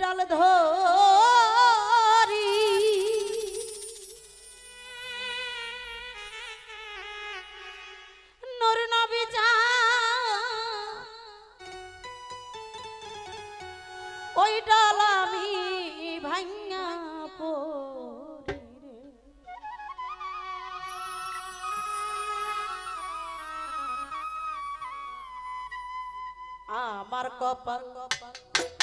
ডাল ধরি। নূর নবী ওই ডাল আমি ভাঙ্গা পড়ি আমার কপাল পোড়া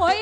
ওই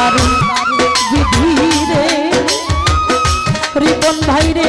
দারুণ বিধি রে। রিপন ভাই রে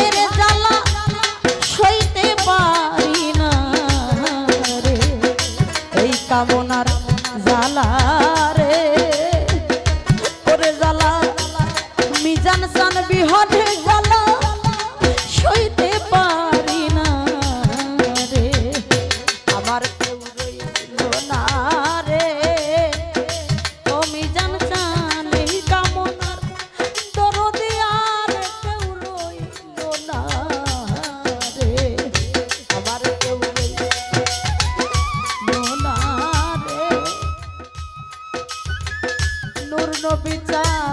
জ্বালা মিজান সান বিহনে জ্বালা কোনো বিচার।